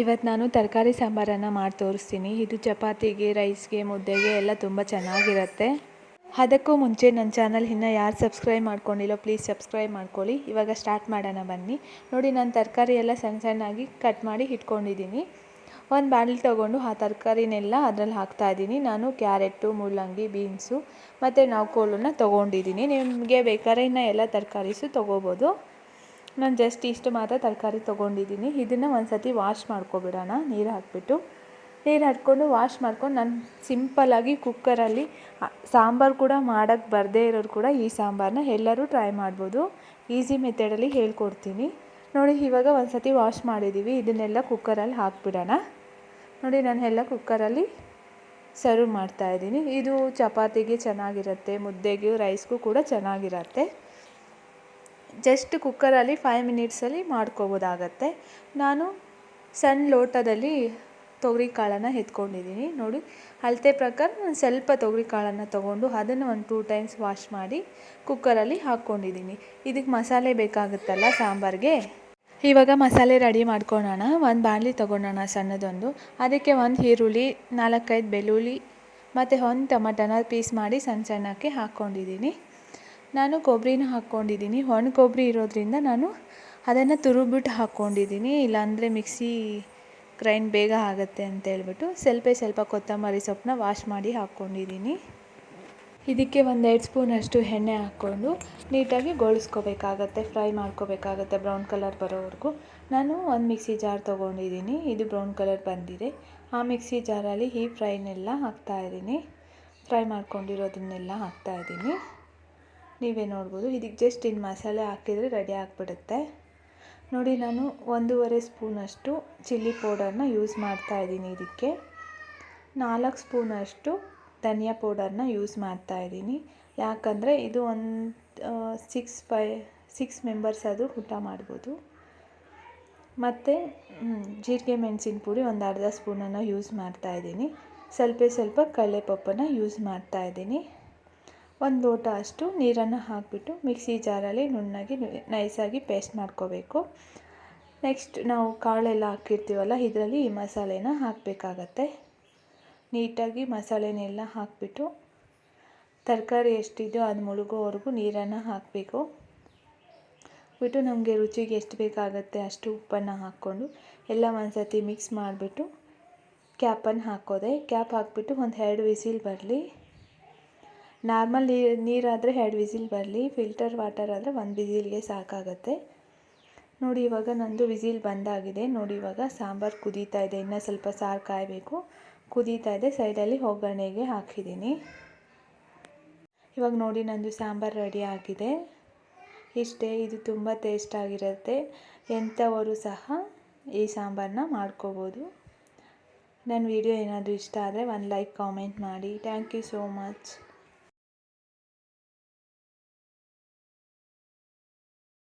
ಇವತ್ತು ನಾನು ತರಕಾರಿ ಸಾಂಬಾರನ್ನು ಮಾಡಿ ತೋರಿಸ್ತೀನಿ. ಇದು ಚಪಾತಿಗೆ, ರೈಸ್ಗೆ, ಮುದ್ದೆಗೆ ಎಲ್ಲ ತುಂಬ ಚೆನ್ನಾಗಿರುತ್ತೆ. ಅದಕ್ಕೂ ಮುಂಚೆ ನನ್ನ ಚಾನಲ್ ಇನ್ನೂ ಯಾರು ಸಬ್ಸ್ಕ್ರೈಬ್ ಮಾಡ್ಕೊಂಡಿಲ್ಲೋ ಪ್ಲೀಸ್ ಸಬ್ಸ್ಕ್ರೈಬ್ ಮಾಡ್ಕೊಳ್ಳಿ. ಇವಾಗ ಸ್ಟಾರ್ಟ್ ಮಾಡೋಣ ಬನ್ನಿ. ನೋಡಿ, ನಾನು ತರಕಾರಿ ಎಲ್ಲ ಸಣ್ಣ ಸಣ್ಣಾಗಿ ಕಟ್ ಮಾಡಿ ಇಟ್ಕೊಂಡಿದ್ದೀನಿ. ಒಂದು ಬಾಣಲಿ ತೊಗೊಂಡು ಆ ತರಕಾರಿನೆಲ್ಲ ಅದರಲ್ಲಿ ಹಾಕ್ತಾಯಿದ್ದೀನಿ ನಾನು ಕ್ಯಾರೆಟು ಮೂಲಂಗಿ, ಬೀನ್ಸು ಮತ್ತು ನಾವು ಕೋಲನ್ನು ತೊಗೊಂಡಿದ್ದೀನಿ. ನಿಮಗೆ ಬೇಕಾದ್ರೆ ಇನ್ನು ಎಲ್ಲ ತರಕಾರಿಸು ತೊಗೋಬೋದು. ನಾನು ಜಸ್ಟ್ ಇಷ್ಟು ಮಾತ್ರ ತರಕಾರಿ ತೊಗೊಂಡಿದ್ದೀನಿ. ಇದನ್ನು ಒಂದು ಸತಿ ವಾಶ್ ಮಾಡ್ಕೊಬಿಡೋಣ. ನೀರು ಹಾಕಿಬಿಟ್ಟು. ನೀರು ಹಾಕ್ಕೊಂಡು ವಾಶ್ ಮಾಡ್ಕೊಂಡು ನಾನು ಸಿಂಪಲ್ಲಾಗಿ ಕುಕ್ಕರಲ್ಲಿ ಸಾಂಬಾರು ಕೂಡ ಮಾಡೋಕ್ಕೆ ಬರದೇ ಇರೋರು ಕೂಡ ಈ ಸಾಂಬಾರನ್ನ ಎಲ್ಲರೂ ಟ್ರೈ ಮಾಡ್ಬೋದು. ಈಸಿ ಮೆಥಡಲ್ಲಿ ಹೇಳ್ಕೊಡ್ತೀನಿ. ನೋಡಿ, ಇವಾಗ ಒಂದು ಸತಿ ವಾಶ್ ಮಾಡಿದ್ದೀವಿ ಇದನ್ನೆಲ್ಲ ಕುಕ್ಕರಲ್ಲಿ ಹಾಕ್ಬಿಡೋಣ. ನೋಡಿ ನಾನು ಎಲ್ಲ ಕುಕ್ಕರಲ್ಲಿ ಸರ್ವ್ ಮಾಡ್ತಾಯಿದ್ದೀನಿ ಇದು ಚಪಾತಿಗೆ ಚೆನ್ನಾಗಿರುತ್ತೆ, ಮುದ್ದೆಗೂ ರೈಸ್ಗೂ ಕೂಡ ಚೆನ್ನಾಗಿರುತ್ತೆ. ಜಸ್ಟ್ ಕುಕ್ಕರಲ್ಲಿ ಫೈವ್ ಮಿನಿಟ್ಸಲ್ಲಿ ಮಾಡ್ಕೋಬೋದಾಗತ್ತೆ. ನಾನು ಸಣ್ಣ ಲೋಟದಲ್ಲಿ ತೊಗರಿ ಕಾಳನ್ನು ಎತ್ಕೊಂಡಿದ್ದೀನಿ. ನೋಡಿ, ಅಳತೆ ಪ್ರಕಾರ ನಾನು ಸ್ವಲ್ಪ ತೊಗರಿ ಕಾಳನ್ನು ತೊಗೊಂಡು ಅದನ್ನು ಒಂದು ಟೂ ಟೈಮ್ಸ್ ವಾಶ್ ಮಾಡಿ ಕುಕ್ಕರಲ್ಲಿ ಹಾಕ್ಕೊಂಡಿದ್ದೀನಿ. ಇದಕ್ಕೆ ಮಸಾಲೆ ಬೇಕಾಗುತ್ತಲ್ಲ ಸಾಂಬಾರಿಗೆ? ಇವಾಗ ಮಸಾಲೆ ರೆಡಿ ಮಾಡ್ಕೊಳೋಣ. ಒಂದು ಬಾಣಲಿ ತೊಗೊಳೋಣ ಸಣ್ಣದೊಂದು. ಅದಕ್ಕೆ ಒಂದು ಈರುಳ್ಳಿ, ನಾಲ್ಕೈದು ಬೆಳ್ಳುಳ್ಳಿ ಮತ್ತು ಒಂದು ಟೊಮಟನ ಪೀಸ್ ಮಾಡಿ ಸಣ್ಣ ಸಣ್ಣಕ್ಕೆ ಹಾಕ್ಕೊಂಡಿದ್ದೀನಿ. ನಾನು ಕೊಬ್ಬರಿನ ಹಾಕ್ಕೊಂಡಿದ್ದೀನಿ. ಒಣ ಕೊಬ್ಬರಿ ಇರೋದ್ರಿಂದ ನಾನು ಅದನ್ನು ತುರುಬಿಟ್ಟು ಹಾಕ್ಕೊಂಡಿದ್ದೀನಿ. ಇಲ್ಲಾಂದರೆ ಮಿಕ್ಸಿ ಗ್ರೈಂಡ್ ಬೇಗ ಆಗುತ್ತೆ ಅಂತ ಹೇಳ್ಬಿಟ್ಟು ಸ್ವಲ್ಪ ಸ್ವಲ್ಪ ಕೊತ್ತಂಬರಿ ಸೊಪ್ಪನ್ನ ವಾಶ್ ಮಾಡಿ ಹಾಕ್ಕೊಂಡಿದ್ದೀನಿ. ಇದಕ್ಕೆ ಒಂದು ಎರಡು ಸ್ಪೂನಷ್ಟು ಎಣ್ಣೆ ಹಾಕ್ಕೊಂಡು ನೀಟಾಗಿ ಗೋಳಿಸ್ಕೋಬೇಕಾಗತ್ತೆ, ಫ್ರೈ ಮಾಡ್ಕೋಬೇಕಾಗತ್ತೆ ಬ್ರೌನ್ ಕಲರ್ ಬರೋವರೆಗೂ. ನಾನು ಒಂದು ಮಿಕ್ಸಿ ಜಾರ್ ತೊಗೊಂಡಿದ್ದೀನಿ. ಇದು ಬ್ರೌನ್ ಕಲರ್ ಬಂದಿದೆ. ಆ ಮಿಕ್ಸಿ ಜಾರಲ್ಲಿ ಈ ಫ್ರೈನೆಲ್ಲ ಹಾಕ್ತಾಯಿದ್ದೀನಿ ಫ್ರೈ ಮಾಡ್ಕೊಂಡಿರೋದನ್ನೆಲ್ಲ ಹಾಕ್ತಾಯಿದ್ದೀನಿ ನೀವೇ ನೋಡ್ಬೋದು. ಇದಕ್ಕೆ ಜಸ್ಟ್ ಇನ್ನು ಮಸಾಲೆ ಹಾಕಿದರೆ ರೆಡಿ ಆಗಿಬಿಡುತ್ತೆ. ನೋಡಿ, ನಾನು ಒಂದೂವರೆ ಸ್ಪೂನಷ್ಟು ಚಿಲ್ಲಿ ಪೌಡರ್ನ ಯೂಸ್ ಮಾಡ್ತಾ ಇದ್ದೀನಿ ಇದಕ್ಕೆ. ನಾಲ್ಕು ಸ್ಪೂನಷ್ಟು ಧನಿಯಾ ಪೌಡರ್ನ ಯೂಸ್ ಮಾಡ್ತಾ ಇದ್ದೀನಿ. ಯಾಕಂದರೆ ಇದು ಒಂದು ಸಿಕ್ಸ್ ಫೈ ಸಿಕ್ಸ್ ಮೆಂಬರ್ಸ್ ಅದು ಊಟ ಮಾಡ್ಬೋದು. ಮತ್ತು ಜೀರಿಗೆ ಮೆಣಸಿನ ಪುಡಿ ಒಂದು ಅರ್ಧ ಸ್ಪೂನನ್ನು ಯೂಸ್ ಮಾಡ್ತಾ ಇದ್ದೀನಿ. ಸ್ವಲ್ಪ ಸ್ವಲ್ಪ ಕಡಲೆಪಪ್ಪನ್ನು ಯೂಸ್ ಮಾಡ್ತಾಯಿದ್ದೀನಿ ಒಂದು ಲೋಟ ಅಷ್ಟು ನೀರನ್ನು ಹಾಕಿಬಿಟ್ಟು ಮಿಕ್ಸಿ ಜಾರಲ್ಲಿ ನುಣ್ಣಗೆ ನೈಸಾಗಿ ಪೇಸ್ಟ್ ಮಾಡ್ಕೋಬೇಕು. ನೆಕ್ಸ್ಟ್ ನಾವು ಕಾಳೆಲ್ಲ ಹಾಕಿರ್ತೀವಲ್ಲ, ಇದರಲ್ಲಿ ಈ ಮಸಾಲೆನ ಹಾಕಬೇಕಾಗತ್ತೆ. ನೀಟಾಗಿ ಮಸಾಲೆನೆಲ್ಲ ಹಾಕಿಬಿಟ್ಟು ತರಕಾರಿ ಎಷ್ಟಿದೆಯೋ ಅದು ಮುಳುಗೋವರೆಗೂ ನೀರನ್ನು ಹಾಕಬೇಕು. ಬಿಟ್ಟು ನಮಗೆ ರುಚಿಗೆ ಎಷ್ಟು ಬೇಕಾಗುತ್ತೆ ಅಷ್ಟು ಉಪ್ಪನ್ನು ಹಾಕ್ಕೊಂಡು ಎಲ್ಲ ಒಂದ್ಸತಿ ಮಿಕ್ಸ್ ಮಾಡಿಬಿಟ್ಟು ಕ್ಯಾಪನ್ನು ಹಾಕೋದೆ, ಕ್ಯಾಪ್ ಹಾಕಿಬಿಟ್ಟು ಒಂದು ಎರಡು ವಿಸಿಲ್ ಬರಲಿ. ನಾರ್ಮಲ್ ನೀರು ನೀರಾದರೆ ಎರಡು ವಿಸಿಲ್ ಬರಲಿ, ಫಿಲ್ಟರ್ ವಾಟರ್ ಆದರೆ ಒಂದು ವಿಸಿಲ್ಗೆ ಸಾಕಾಗುತ್ತೆ. ನೋಡಿ, ಇವಾಗ ನಂದು ವಿಸಿಲ್ ಬಂದಾಗಿದೆ. ನೋಡಿ, ಇವಾಗ ಸಾಂಬಾರು ಕುದೀತಾ ಇದೆ. ಇನ್ನೂ ಸ್ವಲ್ಪ ಸಾರು ಕಾಯಬೇಕು. ಕುದೀತಾ ಇದೆ. ಸೈಡಲ್ಲಿ ಒಗ್ಗರಣೆಗೆ ಹಾಕಿದ್ದೀನಿ. ಇವಾಗ ನೋಡಿ, ನಂದು ಸಾಂಬಾರು ರೆಡಿ ಆಗಿದೆ. ಇಷ್ಟೇ, ಇದು ತುಂಬ ಟೇಸ್ಟಾಗಿರುತ್ತೆ ಎಂಥವರು ಸಹ ಈ ಸಾಂಬಾರನ್ನ ಮಾಡ್ಕೋಬೋದು. ನನ್ನ ವಿಡಿಯೋ ಏನಾದರೂ ಇಷ್ಟ ಆದರೆ ಒಂದು ಲೈಕ್, ಕಾಮೆಂಟ್ ಮಾಡಿ. Thank you so much.